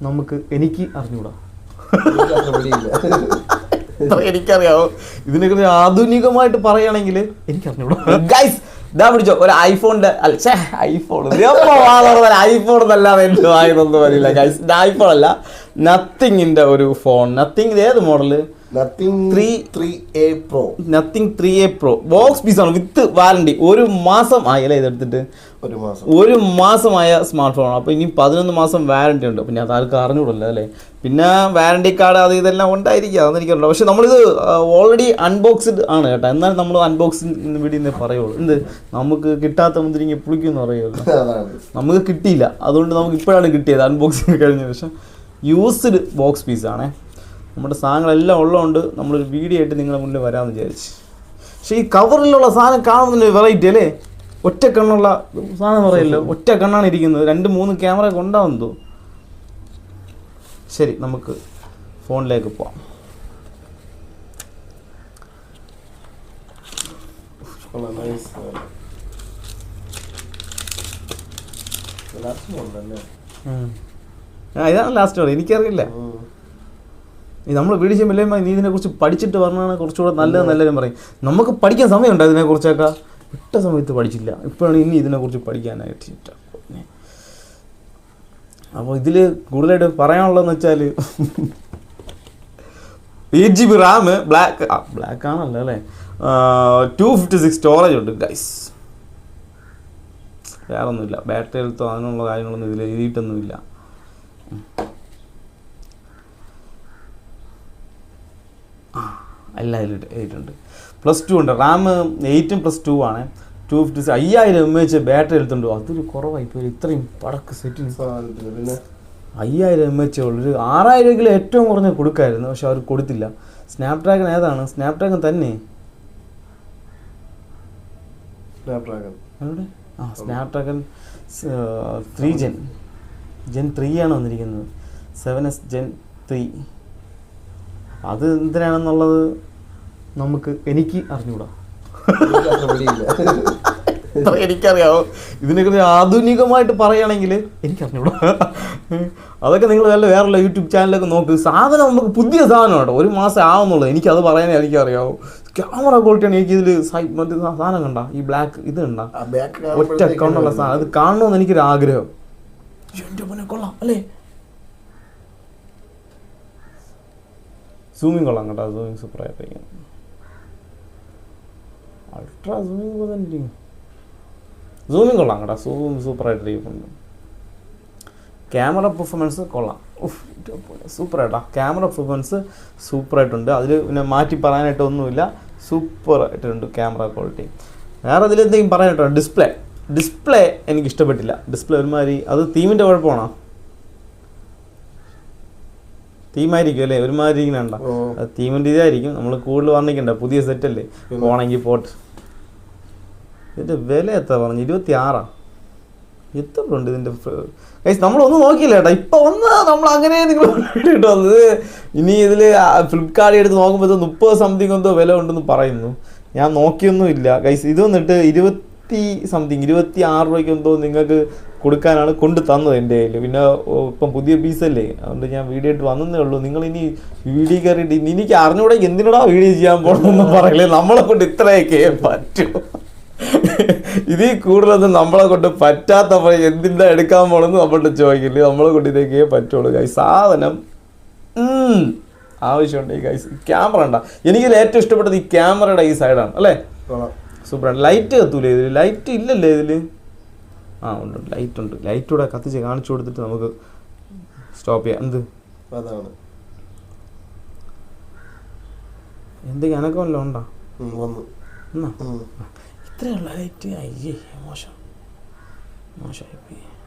നമുക്ക് എനിക്ക് പിടിയില്ല. എനിക്കറിയാവോ? ഇതിനെക്കുറിച്ച് ആധുനികമായിട്ട് പറയുകയാണെങ്കിൽ എനിക്ക് അറിഞ്ഞൂടാ ഗൈസ് ഇതാ പിടിച്ചോ ഒരു ഐഫോണിന്റെ അല്ല ഐഫോൺ ഐഫോൺ എന്നല്ലാതെ എന്ത് വായതൊന്നും അറിയില്ല. ഗൈസ് ഐഫോൺ അല്ല. നത്തിങ്ങിന്റെ ഒരു ഫോൺ നത്തിങ് ഇത് ഏത് model Nothing Three- 3A Pro. Nothing three A pro box piece ആണ്. വിത്ത് വാറണ്ടി ഒരു മാസം ആയല്ലേ ഇതെടുത്തിട്ട് ഒരു മാസം. ഒരു മാസമായ സ്മാർട്ട് ഫോൺ അപ്പോൾ ഇനി പതിനൊന്ന് മാസം വാറണ്ടി ഉണ്ട്. പിന്നെ അതാർക്ക് അറിഞ്ഞൂടല്ലോ അല്ലേ? പിന്നെ വാറണ്ടി കാർഡ് അത് ഇതെല്ലാം ഉണ്ടായിരിക്കും അതൊന്നും എനിക്കറിയില്ല. പക്ഷെ നമ്മളിത് ഓൾറെഡി അൺബോക്സ്ഡ് ആണ് കേട്ടോ. എന്നാൽ നമ്മൾ അൺബോക്സിങ് വീഡിയോ പറയുള്ളൂ. എന്ത്? നമുക്ക് കിട്ടാത്ത മുന്തിരിങ്ങി പുളിക്കുമെന്ന് പറയുമല്ലോ. പറയുള്ളൂ നമുക്ക് കിട്ടിയില്ല. അതുകൊണ്ട് നമുക്ക് ഇപ്പോഴാണ് കിട്ടിയത് അൺബോക്സിങ് കഴിഞ്ഞ ശേഷം. യൂസ്ഡ് ബോക്സ് പീസാണേ നമ്മുടെ സാധനങ്ങളെല്ലാം ഉള്ളതുകൊണ്ട് നമ്മളൊരു വീഡിയോ ആയിട്ട് നിങ്ങളുടെ മുന്നിൽ വരാമെന്ന് വിചാരിച്ചു. പക്ഷേ ഈ കവറിലുള്ള സാധനം കാണുന്ന വെറൈറ്റി അല്ലേ? ഒറ്റ കണ്ണുള്ള സാധനം പറയല്ലോ. ഒറ്റ കണ്ണാണ് ഇരിക്കുന്നത്. രണ്ട് മൂന്ന് ക്യാമറ തോ ശരി നമുക്ക് ഫോണിലേക്ക് പോവാം. കൊള്ളാം, ഇതാണ് ലാസ്റ്റ് പറയും എനിക്കറിയില്ല. നമ്മൾ വീഡിയോ ചെയ്യുമ്പോൾ നീ ഇതിനെക്കുറിച്ച് പഠിച്ചിട്ട് പറഞ്ഞാണ് കുറച്ചുകൂടെ നല്ലതെന്ന് എല്ലാവരും പറയും. നമുക്ക് പഠിക്കാൻ സമയമുണ്ട് ഇതിനെക്കുറിച്ചൊക്കെ ഇട്ട സമയത്ത് പഠിച്ചില്ല. ഇപ്പോഴാണ് ഇനി ഇതിനെക്കുറിച്ച് പഠിക്കാനായിട്ട്. അപ്പോൾ ഇതിൽ കൂടുതലായിട്ട് പറയാനുള്ളതെന്ന് വെച്ചാൽ eight G B RAM black black ആണല്ലോ അല്ലേ? ടു ഫിഫ്റ്റി സിക്സ് സ്റ്റോറേജ് ഉണ്ട് ഗൈസ് വേറൊന്നുമില്ല. ബാറ്ററി എടുത്തോ അങ്ങനെയുള്ള കാര്യങ്ങളൊന്നും ഇതിൽ എഴുതിയിട്ടൊന്നുമില്ല. എല്ലാം അതിൽ എഴുതിയിട്ടുണ്ട്. പ്ലസ് ടു ഉണ്ട്. റാം എയ്റ്റും പ്ലസ് ടു ആണ്. ടു ഫിഫ്റ്റി സിക്സ് അയ്യായിരം എം എച്ച് ബാറ്ററി എടുത്തുണ്ട് അതൊരു കുറവായി പോയി. ഇത്രയും പടക്ക് പിന്നെ? അയ്യായിരം എം എച്ച് ഉള്ളൊരു ആറായിരം രൂപയിൽ ഏറ്റവും കുറഞ്ഞ കൊടുക്കായിരുന്നു. പക്ഷെ അവർ കൊടുത്തില്ല. സ്നാപ്ഡ്രാഗൺ ഏതാണ്? സ്നാപ്ഡ്രാഗൺ തന്നെ. സ്നാപ്ഡ്രാഗൺ എവിടെ? ആ Snapdragon three gen gen three ആണ് വന്നിരിക്കുന്നത്. സെവൻ എസ് ജെൻ ത്രീ അത് എന്തിനാണെന്നുള്ളത് നമുക്ക് എനിക്ക് അറിഞ്ഞൂടാ. അത്ര എനിക്കറിയാവോ? ഇതിനെക്കുറിച്ച് ആധുനികമായിട്ട് പറയുകയാണെങ്കിൽ എനിക്കറിഞ്ഞൂടാ അതൊക്കെ നിങ്ങൾ വല്ല വേറെയുള്ള യൂട്യൂബ് ചാനലൊക്കെ നോക്ക്. സാധനം നമുക്ക് പുതിയ സാധനം കേട്ടോ. ഒരു മാസം ആവുന്നുള്ളൂ. എനിക്കത് പറയാനേ എനിക്കറിയാവോ. ക്യാമറ ക്വാളിറ്റിയാണ് എനിക്ക് ഇതിൽ മറ്റേ സാധനം കണ്ട? ഈ ബ്ലാക്ക് ഇത് കണ്ട? ഒറ്റ അക്കൗണ്ടുള്ള സാധനം. അത് കാണണമെന്ന് എനിക്കൊരു ആഗ്രഹം എന്റെ കൊള്ളാം. അല്ലേ? സൂമിങ് കൊള്ളാം കേട്ടോ. സൂമിങ് സൂപ്പറായിട്ട് അൾട്രാ സൂമിങ് തന്നെ സൂമിങ് കൊള്ളാം കേട്ടോ. സൂം സൂപ്പറായിട്ട് ഇരിക്കുന്നുണ്ട് ക്യാമറ പെർഫോമൻസ് കൊള്ളാം. സൂപ്പറായിട്ടാ ക്യാമറ പെർഫോമൻസ് സൂപ്പറായിട്ടുണ്ട് അതിൽ പിന്നെ മാറ്റി പറയാനായിട്ട് ഒന്നുമില്ല. സൂപ്പറായിട്ടുണ്ട് ക്യാമറ ക്വാളിറ്റി വേറെ അതിൽ എന്തെങ്കിലും പറയാനായിട്ടോ ഡിസ്പ്ലേ ഡിസ്പ്ലേ എനിക്ക് ഇഷ്ടപ്പെട്ടില്ല ഡിസ്പ്ലേ ഒരുമാതിരി. അത് തീമിന്റെ കുഴപ്പമാണോ? തീമായിരിക്കും അല്ലേ? ഒരുമാതിരി ഇങ്ങനെ. അത് തീമിന്റെ ഇതായിരിക്കും. നമ്മൾ കൂടുതൽ വർണിക്കണ്ട പുതിയ സെറ്റല്ലേ അല്ലേ? പോണെങ്കിൽ പോട്ട്. ഇതിന്റെ വില എത്ര പറഞ്ഞു? ഇരുപത്തി ആറാ എത്ര ഉണ്ട് ഇതിന്റെ ഗൈസ് നമ്മളൊന്നും നോക്കിയില്ല കേട്ടോ. ഇപ്പൊ ഒന്ന് നമ്മൾ അങ്ങനെ നിങ്ങൾ വന്നത്. ഇനി ഇതിൽ ഫ്ലിപ്കാർട്ട് എടുത്ത് നോക്കുമ്പോൾ മുപ്പത് സംതിങ് എന്തോ വില ഉണ്ടെന്ന് പറയുന്നു. ഞാൻ നോക്കിയൊന്നും ഇല്ല ഗൈസ് ഇത് വന്നിട്ട് ഇരുപത്തി സംതിങ് ഇരുപത്തി ആറ് രൂപയ്ക്ക് എന്തോ നിങ്ങൾക്ക് കൊടുക്കാനാണ് കൊണ്ട് തന്നത് എന്റെ കയ്യിൽ. പിന്നെ ഇപ്പം പുതിയ പീസല്ലേ അതുകൊണ്ട് ഞാൻ വീഡിയോ ഇട്ട് വന്നതേ ഉള്ളൂ. നിങ്ങൾ ഇനി വീഡിയോ കയറിയിട്ട് ഇനി എനിക്ക് അറിഞ്ഞൂടെ എന്തിനോടാ വീഡിയോ ചെയ്യാൻ പോകണമെന്ന് പറയില്ലേ? നമ്മളെ കൊണ്ട് ഇത്രയൊക്കെ പറ്റൂ. ഇതിൽ കൂടുതലൊന്നും നമ്മളെ കൊണ്ട് പറ്റാത്തപ്പോൾ എന്തിന്റെ എടുക്കാൻ പോകണമെന്ന് നമ്മളുടെ ചോദിക്കില്ലേ നമ്മളെ കൊണ്ട് ഇതൊക്കെ പറ്റുള്ളൂ ഗൈസ് സാധനം ആവശ്യമുണ്ട് ഈ ഗൈസ് ക്യാമറ ഉണ്ടാ. എനിക്കിതിൽ ഏറ്റവും ഇഷ്ടപ്പെട്ടത് ഈ ക്യാമറയുടെ ഈ സൈഡാണ് അല്ലേ. സൂപ്പറാണ്. ലൈറ്റ് കത്തൂലേ ഇതിൽ ലൈറ്റ് ഇല്ലല്ലേ ഇതിൽ ആ ഉണ്ട് ലൈറ്റ് ഉണ്ട്. ലൈറ്റ് കൂടെ കത്തിച്ച് കാണിച്ചു കൊടുത്തിട്ട് നമുക്ക് സ്റ്റോപ്പ് ചെയ്യാം. എന്ത്? അതാണ്. എന്തെങ്കിലും അനക്കമല്ലോ ഉണ്ടോ? ഉം, വന്നു. എന്നാ? ഉം. ഇത്രയുള്ള ലൈറ്റ് അയ്യേ മോശം. മോശമായി